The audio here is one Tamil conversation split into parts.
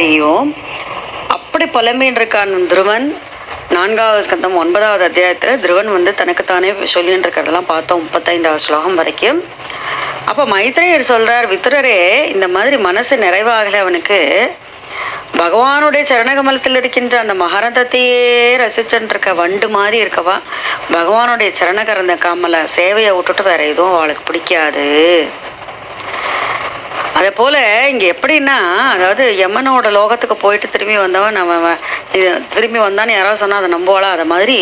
தெரியும் அப்படி புலம்பின்னு இருக்கான் துருவன். நான்காவது ஸ்கந்தம் ஒன்பதாவது அத்தியாயத்தில் துருவன் வந்து தனக்குத்தானே சொல்லின்னு இருக்கிறதெல்லாம் பார்த்தோம் முப்பத்தைந்தாவது ஸ்லோகம் வரைக்கும். அப்போ மைத்ரேயர் சொல்கிறார் வித்துரரே இந்த மாதிரி மனசு நிறைவாகலை அவனுக்கு. பகவானுடைய சரணகமலத்தில் இருக்கின்ற அந்த மகரந்தத்தையே ரசிச்சுட்டு இருக்க வண்டு மாதிரி இருக்கவா? பகவானுடைய சரணகரந்த கமல சேவையை விட்டுட்டு வேற எதுவும் அவளுக்கு பிடிக்காது. அதே போல இங்க எப்படின்னா அதாவது எம்மனோட லோகத்துக்கு போயிட்டு திரும்பி வந்தவன் நம்ம திரும்பி வந்தான்னு யாராவது சொன்னா அதை நம்புவாளா? அதை மாதிரி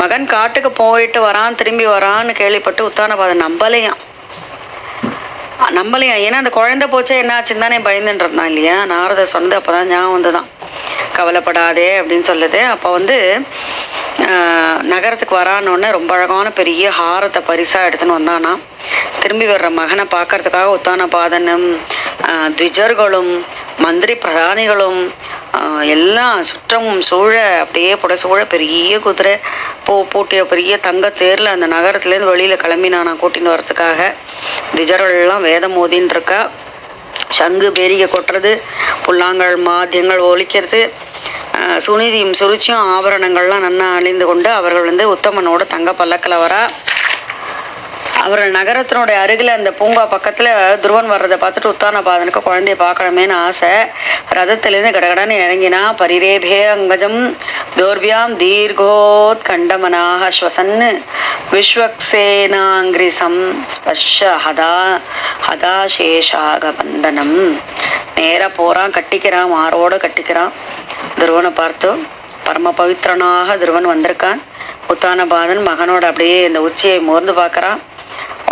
மகன் காட்டுக்கு போயிட்டு வரான் திரும்பி வரான்னு கேள்விப்பட்டு உத்தானபாதை நம்பலையாம். நம்பலையா ஏன்னா அந்த குழந்தை போச்சே என்ன ஆச்சுன்னு தானே பயந்துட்டு இருந்தான் இல்லையா? நாரத சொன்னது அப்பதான் ஞாபகம் வந்துதான் கவலைப்படாதே அப்படின்னு சொல்லுது. அப்போ வந்து நகரத்துக்கு வரானோடனே ரொம்ப அழகான பெரிய ஹாரத்தை பரிசாக எடுத்துன்னு வந்தானா. திரும்பி வர்ற மகனை பார்க்கறதுக்காக உத்தான பாதனும் த்விஜர்களும் மந்திரி பிரதானிகளும் எல்லாம் சுற்றமும் சூழ அப்படியே புடசூழ பெரிய குதிரை பூ பூட்டிய பெரிய தங்க தேரில் அந்த நகரத்துலேருந்து வெளியில கிளம்பினானா கூட்டின்னு வரத்துக்காக திஜர்கள்லாம் வேதம் ஓதின்னு இருக்கா. சங்கு பேரிகை கொட்டுறது புல்லாங்கல் மாத்தியங்கள் ஒழிக்கிறது சுனிதியும் சுருச்சியும் ஆபரணங்கள்லாம் நன்னா அணிந்து கொண்டு அவர்கள் வந்து உத்தமனோட தங்க பல்லக்கில் வரா. அவர்கள் நகரத்தினுடைய அருகில் அந்த பூங்கா பக்கத்தில் துருவன் வர்றதை பார்த்துட்டு உத்தானபாதனுக்கு குழந்தைய பார்க்கணுமேனு ஆசை. ரதத்திலேருந்து கடகடன்னு இறங்கினா பரிரேபே அங்கஜம் தோர்வியாம் தீர்கோத் கண்டமனாக ஸ்வசன்னு. விஸ்வக்சேனாங்கிரி ஸ்பர்ஷ ஹதா ஹதாசேஷாக பந்தனம் நேராக போகிறான் கட்டிக்கிறான் மாரோட கட்டிக்கிறான். துருவனை பார்த்தோம் பரம பவித்ரனாக துருவன் வந்திருக்கான். உத்தானபாதன் மகனோட அப்படியே இந்த உச்சியை மோர்ந்து பார்க்குறான்.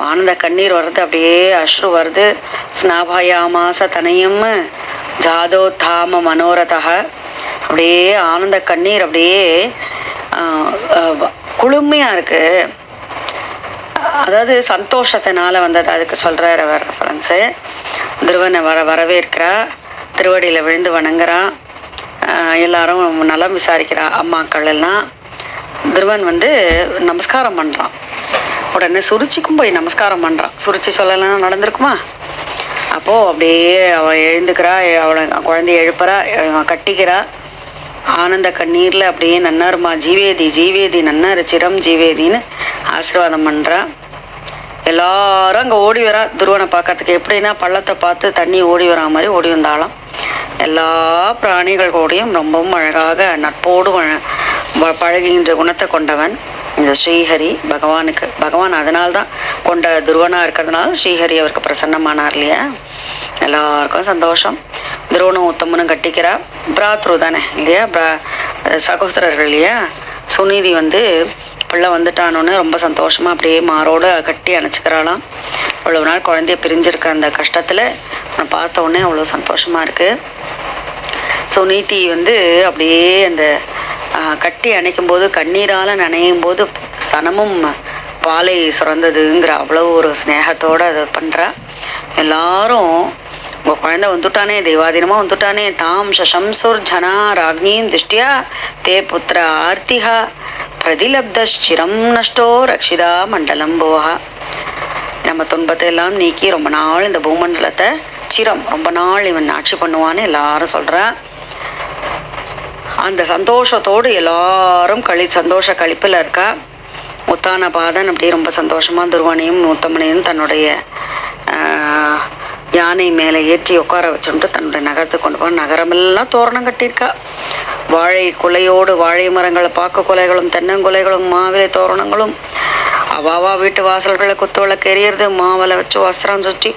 ஆனந்த கண்ணீர் வருது அப்படியே அஸ்ரு வருது. ஸ்நாபாயாமாச ஜாதோ தாம மனோரதா அப்படியே ஆனந்த கண்ணீர் அப்படியே குளுமையாக இருக்குது இருக்கு. அதாவது சந்தோஷத்தினால வந்தது அதுக்கு சொல்கிறார் அவர் ரெஃபரன்ஸு துருவனை வர வரவேற்கிறா. திருவடியில் விழுந்து வணங்குறான் எல்லாரும் நலம் விசாரிக்கிறா அம்மாக்கள் எல்லாம் துருவன் வந்து நமஸ்காரம் பண்ணுறான் உடனே சுருச்சிக்கும் போய் நமஸ்காரம் பண்ணுறான் சுருச்சி சொல்லலாம் நடந்திருக்குமா? அப்போது அப்படியே அவள் எழுந்துக்கிறா அவளை குழந்தைய எழுப்புறா கட்டிக்கிறா. ஆனந்த கண்ணீரில் அப்படியே நன்னாருமா ஜீவேதி ஜீவேதி நன்னாரு சிரம் ஜீவேதின்னு ஆசீர்வாதம் பண்ணுறா எல்லாரும் அங்கே ஓடி வரா. துருவனை பார்க்கறதுக்கு எப்படின்னா பள்ளத்தை பார்த்து தண்ணி ஓடி வரா மாதிரி ஓடி வந்தாலாம் எல்லா பிராணிகள் கூடயும் ரொம்பவும் அழகாக நட்போடு வழ- பழகுகின்ற குணத்தை கொண்டவன் இந்த ஸ்ரீஹரி பகவானுக்கு. பகவான் அதனால்தான் கொண்ட துருவனாக இருக்கிறதுனால ஸ்ரீஹரி அவருக்கு பிரசன்னமானார் இல்லையா? எல்லாருக்கும் சந்தோஷம். துருவனும் உத்தமனும் கட்டிக்கிறா. பிராத்ரு தானே இல்லையா? பிரா- சகோதரர்கள் இல்லையா? சுனிதி வந்து பிள்ளை வந்துட்டானோன்னு ரொம்ப சந்தோஷமாக அப்படியே மாறோடு கட்டி அணைச்சிக்கிறாளாம். இவ்வளவு நாள் குழந்தைய பிரிஞ்சிருக்க அந்த கஷ்டத்தில் பார்த்த உடனே அவ்வளோ இருக்குது ஸோ நீத்தி வந்து அப்படியே அந்த கட்டி அணைக்கும் போது கண்ணீரால் நனையும் போது ஸ்தனமும் பாலை சுரந்ததுங்கிற அவ்வளோ ஒரு ஸ்னேகத்தோடு அதை பண்ணுறா எல்லாரும் உங்கள் குழந்தை வந்துட்டானே தெய்வாதீனமாக வந்துட்டானே தாம் சசம்சுர் ஜனா ராக்னியும் திருஷ்டியா தே புத்திர ஆர்த்திகா பிரதிலப்திரம் நஷ்டோ ரக்ஷிதா மண்டலம் போகா. நம்ம துன்பத்தை எல்லாம் நீக்கி ரொம்ப நாள் இந்த பூமண்டலத்தை அச்சிரம் ரொம்ப நாள் இவன் ஆட்சி பண்ணுவான்னு எல்லாரும் சொல்கிறான் அந்த சந்தோஷத்தோடு எல்லாரும் களி சந்தோஷ கழிப்பில் இருக்கா. முத்தான பாதன் அப்படியே ரொம்ப சந்தோஷமாக துருவானையும் முத்தமனையும் தன்னுடைய யானை மேலே ஏற்றி உட்கார வச்சுட்டு தன்னுடைய நகரத்துக்கு கொண்டு போய் நகரமெல்லாம் தோரணம் கட்டியிருக்கா. வாழை குலையோடு வாழை மரங்களை பாக்கு குலைகளும் தென்னங்குலைகளும் மாவிலை தோரணங்களும் அவாவா வீட்டு வாசல்களை குத்து விளக்கு எரியறது மாவலை வச்சு வஸ்திரம் சுற்றி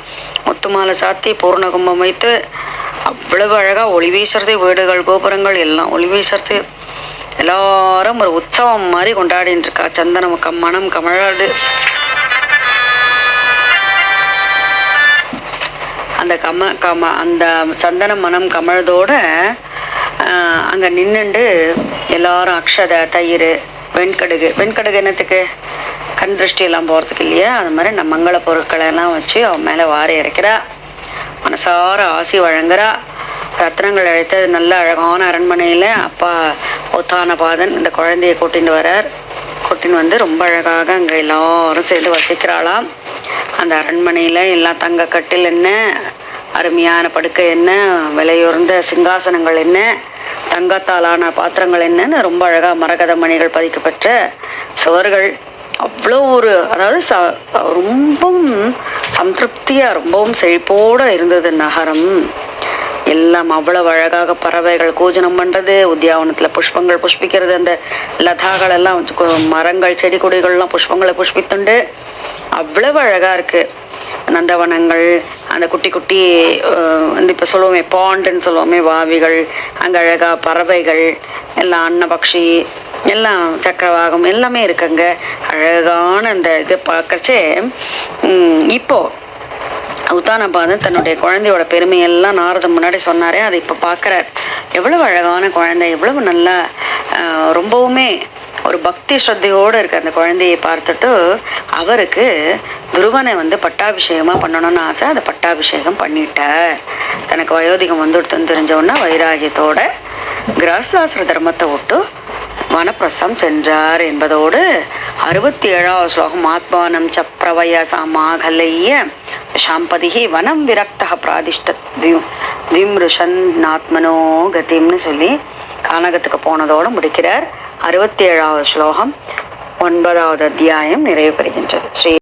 முத்து மாலை சாத்தி பூர்ண கும்பம் வைத்து அவ்வளவு அழகாக ஒளி வீசுறது வீடுகள் கோபுரங்கள் எல்லாம் ஒளி வீசுறது. எல்லாரும் ஒரு உற்சவம் மாதிரி கொண்டாடிட்டு இருக்கா சந்தனம் கம் மனம் கமழாது அந்த கம கம அந்த சந்தன மனம் கமழ்தோட அங்கே நின்றுண்டு எல்லாரும் அக்ஷதை தயிர் வெண்கடுகு. வெண்கடுகு என்னத்துக்கு? கண் திருஷ்டியெல்லாம் எல்லாம் இல்லையா? அது மாதிரி நம்ம மங்கள பொருட்களெல்லாம் வச்சு அவன் மேலே வாரி இறைக்கிறா. மனசார ஆசி வழங்குறா. ரத்னங்கள் அழைத்தது நல்ல அழகான அரண்மனையில் அப்பா ஒத்தான பாதன் இந்த குழந்தையை கூட்டிட்டு வரார். கூட்டின்னு வந்து ரொம்ப அழகாக அங்கே எல்லாரும் சேர்ந்து வசிக்கிறாளாம். அந்த அரண்மனையில் எல்லாம் தங்க கட்டில் என்ன? அருமையான படுக்கை என்ன? விலையுறந்த சிங்காசனங்கள் என்ன? தங்கத்தாலான பாத்திரங்கள் என்னன்னு ரொம்ப அழகாக மரகத மணிகள் பதிக்கப்பட்ட சுவர்கள் அவ்வளோ ஒரு அதாவது ச ரொம்பவும் சம்திருப்தியாக ரொம்பவும் செழிப்போடு இருந்தது நகரம். எல்லாம் அவ்வளவு அழகாக பறவைகள் கூஜனம் பண்ணுறது உத்தியாவனத்தில் புஷ்பங்கள் புஷ்பிக்கிறது அந்த லதாகள் எல்லாம் மரங்கள் செடி கொடிகள்லாம் புஷ்பங்களை புஷ்பித்துண்டு அவ்வளவு அழகாக இருக்குது நந்தவனங்கள் அந்த குட்டி குட்டி வந்து இப்போ சொல்லுவோமே பாண்டுன்னு சொல்லுவோமே வாவிகள் அங்கே அழகாக பறவைகள் எல்லாம் அன்னபக்ஷி எல்லாம் சக்கரவாகம் எல்லாமே இருக்குங்க. அழகான அந்த இது பார்க்கறச்சே உம், இப்போ உத்தானபாதன் தன்னுடைய குழந்தையோட பெருமையெல்லாம் நாரதன் முன்னாடி சொன்னாரே அதை இப்போ பார்க்குறார். எவ்வளவு அழகான குழந்தை எவ்வளவு நல்லா ரொம்பவுமே ஒரு பக்தி ஸ்ரத்தையோடு இருக்க அந்த குழந்தையை பார்த்துட்டு அவருக்கு துருவனை வந்து பட்டாபிஷேகமாக பண்ணணும்னு ஆசை. அதை பட்டாபிஷேகம் பண்ணிட்டார். தனக்கு வயோதிகம் வந்துடுத்துன்னு தெரிஞ்ச வைராகியத்தோட கிரகசாஸ்திர தர்மத்தை விட்டு வனப்பிரசம் சென்றார் என்பதோடு அறுபத்தி ஏழாவது ஸ்லோகம் ஆத்மானம் சப்ரவயசமாகலைய சாம்பதிகி வனம் விரக்தः பிராதிஷ்ட திம்ருஷன் ஆத்மனோ கதிம்னு சொல்லி கானகத்துக்கு போனதோடு முடிக்கிறார். அறுபத்தி ஏழாவது ஸ்லோகம் ஒன்பதாவது அத்தியாயம் நிறைவு பெறுகின்றது ஸ்ரீ